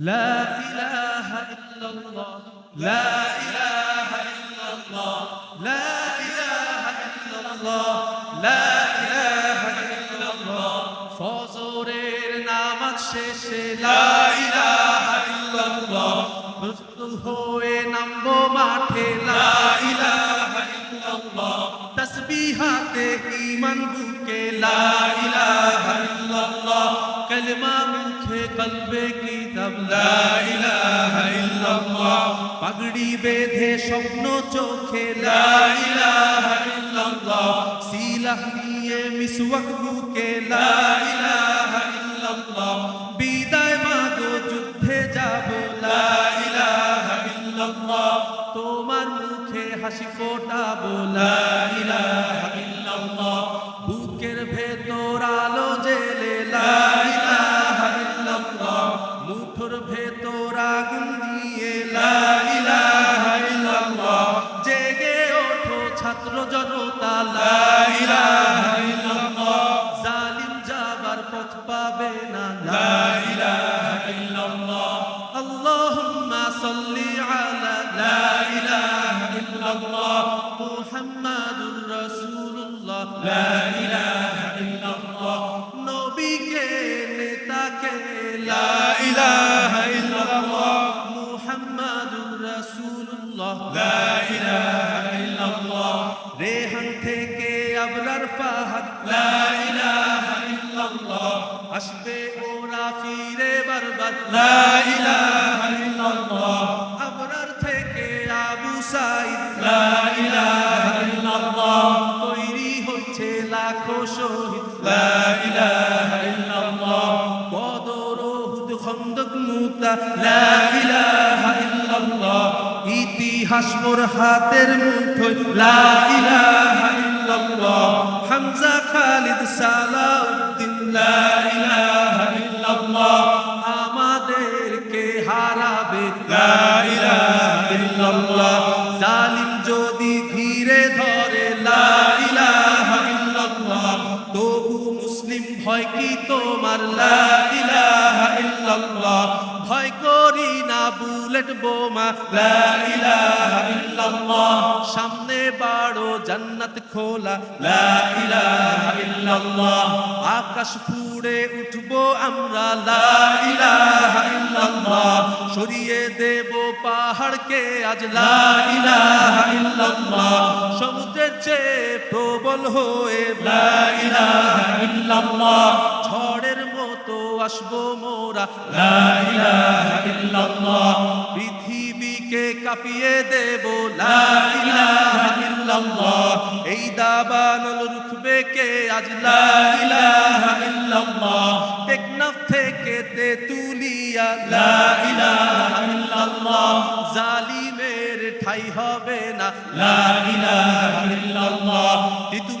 لا إله إلا الله لا إله إلا الله لا إله إلا الله لا إله إلا الله ফজরের নামাজ শেষে লা ইলাহা ইল্লাল্লাহ প্রস্তুত হয়ে নামবো মাঠে লা ইলাহা ইল্লাল্লাহ তসবিহাতে ঈমান বুকে লা ইলাহা ইল্লাল্লাহ কলমা ইলাহা ইল্লাল্লাহ। পাগড়ি বেঁধে স্বপ্ন চোখে। নিয়ে মিসওয়াক বুকে। বিদায় মাগো যুদ্ধে যাব। তোমার মুখে হাসি ফোটাবো। বুকের ভেতর আলো লা ইলাহা ইল্লাল্লাহ। নবীকে, নেতাকে, লা ইলাহা ইল্লাল্লাহ। মুহাম্মাদুর রাসূলুল্লাহ। লা ইলাহা ইল্লাল্লাহ। রেহান থেকে আবরার ফাহাদ। লা ইলাহা ইল্লাল্লাহ। আসবে ওরা ফিরে বারবার লা ইলাহা ইল্লাল্লাহ। হচ্ছে লাখো শহীদ। লা ইলাহা ইল্লাল্লাহ। বদর উহুদ খন্দক মুতা। লা ইলাহা ইল্লাল্লাহ। ইতিহাস মোর হাতের মুঠোয়। লা ইলাহা ইল্লাল্লাহ। হামজা খালিদ সালাউদ্দিন। লা ভয় কি তোমার লা ইলাহা ইল্লাল্লাহ? ভয় না বুলেট বোমা সামনে বাড়ো, জান্নাত খোলা আকাশ ফুড়ে উঠবো আমরা সরিয়ে দেব পাহাড়কে আজ সমুদ্রের চেয়ে প্রবল হয়ে ঝড়ের মতো আসব মোরা, লা ইলাহা ইল্লাল্লাহ। কাঁপিয়ে দেব। এই দাবানল রুখবে কে আজ? টেকনাফ থেকে তে তুলিয়া জালিমের ঠাই হবে না। তিতুমির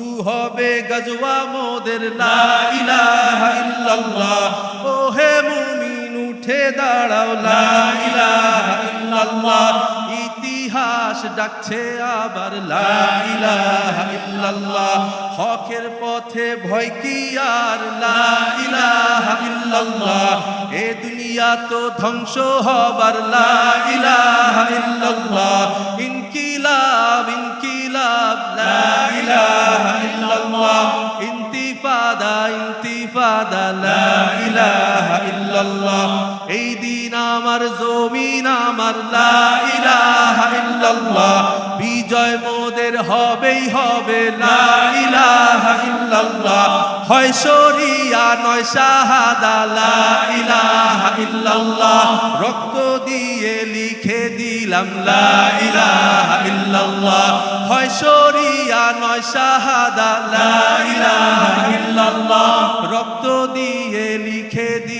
হবে গজওয়া মোদের লা ইলাহা ইল্লাল্লাহ। ও হে মুমিন, উঠে দাঁড়াও, লা ইলাহা ইল্লাল্লাহ। ইতিহাস ডাকছে আবার, লা ইলাহা ইল্লাল্লাহ। হকের পথে ভয় কি আর? লা এ দুনিয়া তো ধ্বংস হবার, লা ইলাহা ইল্লাল্লাহ। ইনকিলাব ইনকিলাব ইন্তিফাদা লা ইলাহা ইল্লাল্লাহ এই দিন আমার জমিন আমার বিজয় মোদের হবেই হবে ইল্লাল্লাহ। হয় শরিয়া নয় শাহাদা ইল্লাল্লাহ। রক্ত দিয়ে লিখে দিলাম ইল্লাল্লাহ। হয় শরিয়া নয় শাহাদা ইল্লাল্লাহ। রক্ত দিয়ে লিখে দিলাম